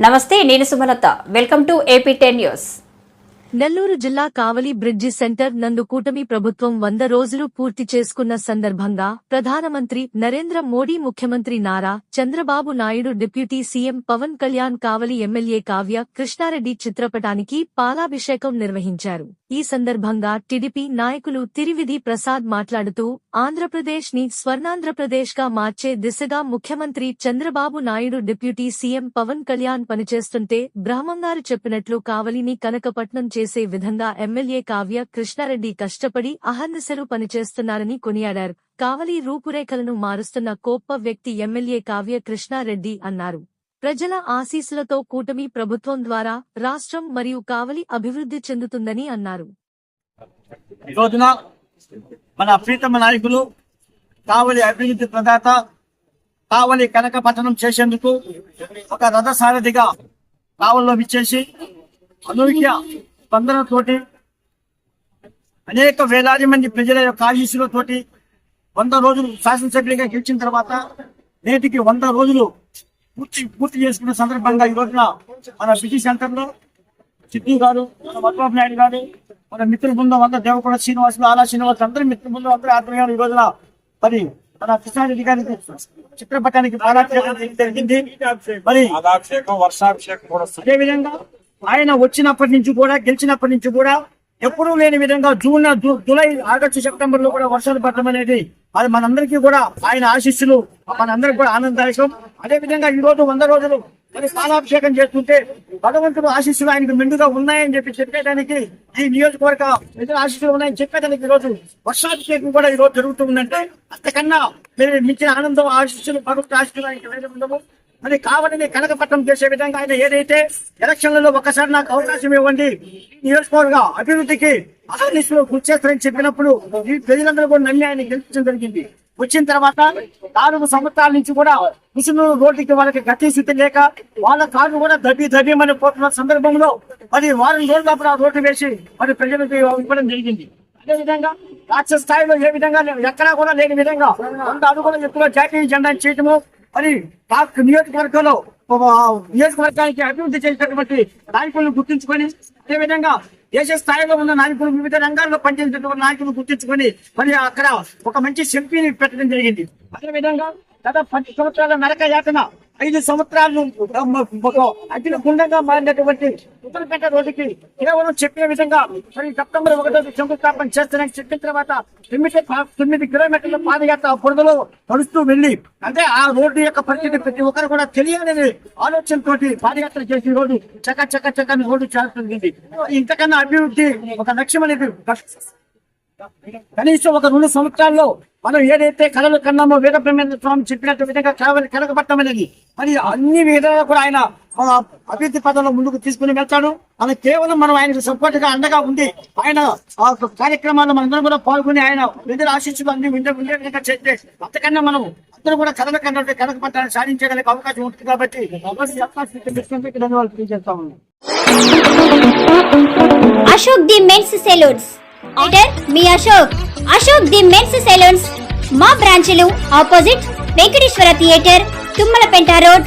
నమస్తే నేను Sumalatha. Welcome to AP ten news Nellore జిల్లా కావలి బ్రిడ్జి సెంటర్ నందు కూటమి ప్రభుత్వం వంద రోజులు పూర్తి చేసుకున్న సందర్భంగా ప్రధానమంత్రి నరేంద్ర మోడీ ముఖ్యమంత్రి Nara Chandrababu Naidu deputy CM Pawan Kalyan Kavali MLA Kavya Krishna Reddy చిత్రపటానికి పాలాభిషేకం నిర్వహించారు. ఈ సందర్భంగా టీడీపీ నాయకులు తిరివిధి ప్రసాద్ మాట్లాడుతూ ఆంధ్రప్రదేశ్ని స్వర్ణాంధ్రప్రదేశ్గా మార్చే దిశగా ముఖ్యమంత్రి చంద్రబాబు నాయుడు డిప్యూటీ సీఎం పవన్ కళ్యాణ్ పనిచేస్తుంటే బ్రహ్మంగారు చెప్పినట్లు కావలిని కనకపట్నం చేసి చేసే విధంగా ఎమ్మెల్యే కావ్య కృష్ణారెడ్డి కష్టపడి అహర్నిశలు పనిచేస్తున్నారని కొనియాడారు. కావలి రూపురేఖలను మారుస్తున్న కోప్ప వ్యక్తి ఎమ్మెల్యే కావ్య కృష్ణారెడ్డి అన్నారు. ప్రజల ఆశీస్సులతో కూటమి ప్రభుత్వం ద్వారా రాష్ట్రం మరియు కావలి అభివృద్ధి చెందుతుందని అన్నారు. మన ప్రీతమ నాయకులు కావలి అభివృద్ధి ప్రదాత కావలి కనక పట్టణం చేసేందుకు ఒక రథసారథిగా కావల్లో విచ్చేసి అనూహ్య స్పందనతోటి అనేక వేలాది మంది ప్రజల యొక్క ఆశీస్సులతోటి వంద రోజులు శాసనసభ్యుడిగా గెలిచిన తర్వాత నేటికి వంద రోజులు పూర్తి పూర్తి చేసుకున్న సందర్భంగా ఈ రోజున మన సిటీ సెంటర్లో సిద్ధు గారు మన మధుబాబు నాయుడు గారు మన మిత్ర బృందం అందరూ దేవకొండ శ్రీనివాసులు ఆలా శ్రీనివాస్ అందరూ మిత్ర బృందం అందరూ ఆధ్వర్యంలో ఈ రోజున మరి మన కృష్ణారెడ్డి గారికి చిత్రపటానికి జరిగింది మరి. అదే విధంగా ఆయన వచ్చినప్పటి నుంచి కూడా గెలిచినప్పటి నుంచి కూడా ఎప్పుడూ లేని విధంగా జూన్ జూలై ఆగస్టు సెప్టెంబర్లో కూడా వర్షాలు పడటం అనేది అది మనందరికీ కూడా ఆయన ఆశీస్సులు మనందరికి కూడా ఆనందదాయకం. అదే విధంగా ఈ రోజు వంద రోజులు మరి స్థానాభిషేకం చేస్తుంటే భగవంతుడు ఆశీస్సులు ఆయనకు మెండుగా ఉన్నాయని చెప్పి చెప్పేదానికి ఈ నియోజకవర్గ ప్రజల ఆశీస్సులు ఉన్నాయని చెప్పేదానికి ఈ రోజు వర్షాభిషేకం కూడా ఈ రోజు జరుగుతుందంటే అంతకన్నా మీరు మించిన ఆనందం ఆశీస్సులు భగవంతు ఆశీస్సులు ఆయనకి ఉండము ఉండవు. మరి కావాలని కనకపట్నం చేసే విధంగా ఆయన ఏదైతే ఎలక్షన్లలో ఒక్కసారి నాకు అవకాశం ఇవ్వండి నియోజకవర్గ అభివృద్ధికి అహర్నిశలు కృషి చేస్తారని చెప్పినప్పుడు ఈ ప్రజలందరూ కూడా నమ్మి ఆయన గెలిపించడం జరిగింది. వచ్చిన తర్వాత నాలుగు సంవత్సరాల నుంచి కూడా ముసులు రోడ్డుకి వాళ్ళకి గతి స్థితి లేక వాళ్ళ కారు కూడా దబ్బి దబిమని పోతున్న సందర్భంలో మరి వారం రోజులు ఆ రోడ్డు వేసి మరి ప్రజలకు ఇవ్వడం జరిగింది. అదే విధంగా రాష్ట్ర స్థాయిలో ఏ విధంగా ఎక్కడా కూడా లేని విధంగా అంత అడుగుల ఎక్కువ జాతీయ జెండా చేయటము మరి కాక్ నియోజకవర్గంలో నియోజకవర్గానికి అభివృద్ధి చేసినటువంటి నాయకులను గుర్తించుకొని అదే విధంగా దేశ స్థాయిలో ఉన్న నాయకులు వివిధ రంగాల్లో పనిచేసినటువంటి నాయకులు గుర్తించుకొని మరి అక్కడ ఒక మంచి శిల్పిని పెట్టడం జరిగింది. అదే విధంగా గత పది సంవత్సరాల నరక యాతన ఐదు సంవత్సరాలు ఒక అగ్ని గుండంగా మారినటువంటి ఉత్తరపేట రోడ్డుకి కేవలం చెప్పే విధంగా మరి సెప్టెంబర్ ఒకటో శంకుస్థాపన చేస్తానని చెప్పిన తర్వాత తొమ్మిది తొమ్మిది కిలోమీటర్ల పాదయాత్ర పొడవులో నడుస్తూ వెళ్ళి అంటే ఆ రోడ్డు యొక్క పరిస్థితి ప్రతి ఒక్కరు కూడా తెలియాలనే ఆలోచనతో పాదయాత్ర చేసి రోడ్డు చక్క చక్క చక్కని రోడ్డు చేస్తుంది ఇంతకన్నా అభివృద్ధి ఒక లక్ష్యం అనేది కనీసం ఒక రెండు సంవత్సరాల్లో మనం ఏదైతే కళలు కన్నామో వీరబ్రహ్మేంద్ర స్వామి చెప్పినట్టు విధంగా కావాలి కలగబట్టమనేది. మరి అన్ని విధాలుగా కూడా ఆయన మన అభివృద్ధి పదంలో ముందుకు తీసుకుని వెళ్తాడు. అలా కేవలం మనం ఆయనకు సపోర్ట్గా అండగా ఉంది ఆయన ఆ కార్యక్రమాల్లో మనందరం కూడా పాల్గొని ఆయన నిధులు ఆశిస్సులు అన్ని ఉండే విధంగా చేస్తే అంతకన్నా మనం అందరూ కూడా కళలు కన్నట్టు కనకపట్టాన్ని సాధించడానికి అవకాశం ఉంటుంది కాబట్టి Ashok the men's saloons. Me Ashok. Ashok the men's saloons. మా బ్రాంచ్లు opposite Venkateswara theatre Tummalapenta road.